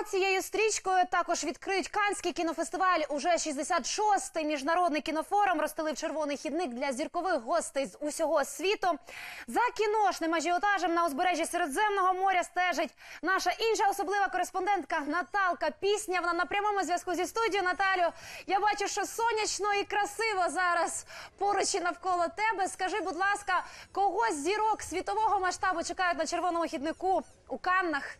А цією стрічкою також відкриють Канський кінофестиваль. Уже 66-й міжнародний кінофорум розстелив червоний хідник для зіркових гостей з усього світу. За кіношним ажіотажем на узбережжі Середземного моря стежить наша інша особлива кореспондентка Наталка Пісня. Вона на прямому зв'язку зі студією. Наталю, я бачу, що сонячно і красиво зараз поруч і навколо тебе. Скажи, будь ласка, кого зірок світового масштабу чекають на червоному хіднику у Каннах?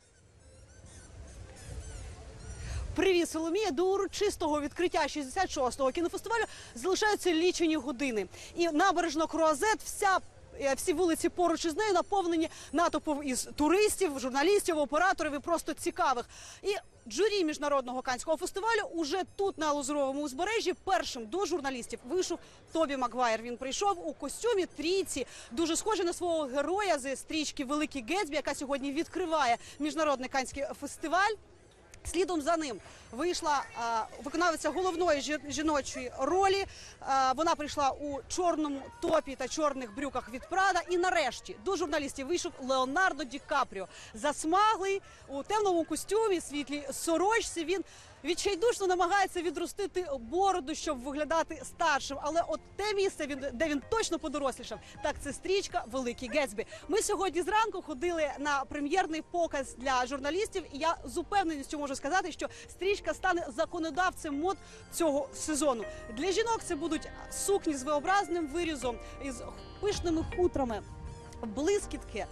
Привіт, Соломія. До урочистого відкриття 66-го кінофестивалю залишаються лічені години. І набережна Круазет, вся е, всі вулиці поруч із нею наповнені натовпом із туристів, журналістів, операторів і просто цікавих. І журі міжнародного канського фестивалю уже тут на Лозоровому узбережжі першим до журналістів вийшов Тобі Маквайр. Він прийшов у костюмі трійці, дуже схожий на свого героя зі стрічки Великий Гетсбі, яка сьогодні відкриває міжнародний канський фестиваль. Слідом за ним вийшла виконавиця головної жі- жіночої ролі. Вона прийшла у чорному топі та чорних брюках від Прада. І нарешті до журналістів вийшов Леонардо Ді Капріо. Засмаглий у темному костюмі, світлій сорочці. Він відчайдушно намагається відростити бороду, щоб виглядати старшим. Але от те місце, де він точно подорослішав, так це стрічка Великий Гетсбі. Ми сьогодні зранку ходили на прем'єрний показ для журналістів, і я з упевненістю можу сказати, що стрічка стане законодавцем мод цього сезону. Для жінок це будуть сукні з виобразним вирізом із пишними хутрами, блискітки.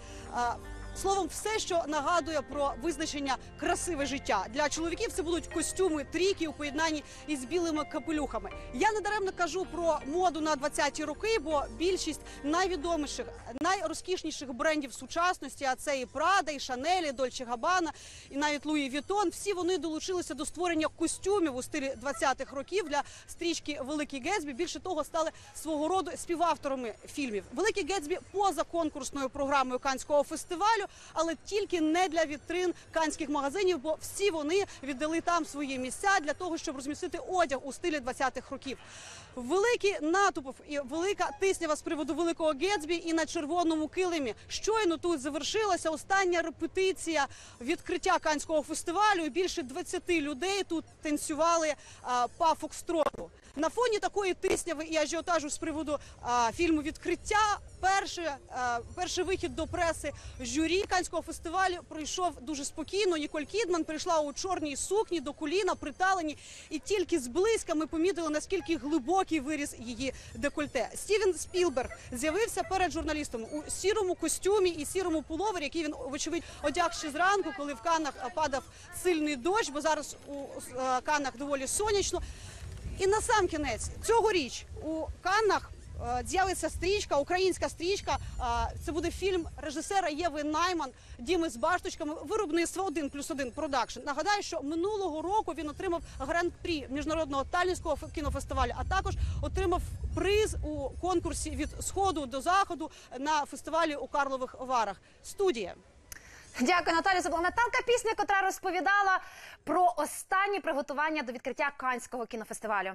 Словом, все, що нагадує про визначення красиве життя для чоловіків, це будуть костюми трійки у поєднанні із білими капелюхами. Я не даремно кажу про моду на 20-ті роки, бо більшість найвідоміших, найрозкішніших брендів сучасності, а це і Прада, і Шанель, і Дольче Габана, і навіть Луї Вітон. Всі вони долучилися до створення костюмів у стилі 20-х років для стрічки Великий Гетсбі. Більше того, стали свого роду співавторами фільмів. Великий Гетсбі поза конкурсною програмою Канського фестивалю, але тільки не для вітрин канських магазинів, бо всі вони віддали там свої місця для того, щоб розмістити одяг у стилі 20-х років. Великі натовпів і велика тиснява з приводу великого Гетсбі і на червоному килимі. Щойно тут завершилася остання репетиція відкриття канського фестивалю. Більше 20 людей тут танцювали а, па фокстроту. На фоні такої тисняви і ажіотажу з приводу а, фільму відкриття. Перший, а, перший вихід до преси журі канського фестивалю пройшов дуже спокійно. Ніколь Кідман прийшла у чорній сукні до коліна, приталені, і тільки зблизька ми помітили наскільки глибокий виріс її декольте. Стівен Спілберг з'явився перед журналістом у сірому костюмі і сірому пуловері, який він вочевидь одяг ще зранку, коли в Каннах а, падав сильний дощ, бо зараз у е, Каннах доволі сонячно. І на сам кінець цьогоріч у Каннах е, з'явиться стрічка, українська стрічка. Е, Це буде фільм режисера Єви Найман Діми з башточками. Виробництво 1 плюс 1 продакшн. Нагадаю, що минулого року він отримав гран-прі міжнародного талінського фе- кінофестивалю, а також отримав приз у конкурсі від сходу до заходу на фестивалі у Карлових Варах. Студія. Дякую, Наталю. Це була Наталка Пісня, котра розповідала про останні приготування до відкриття Канського кінофестивалю.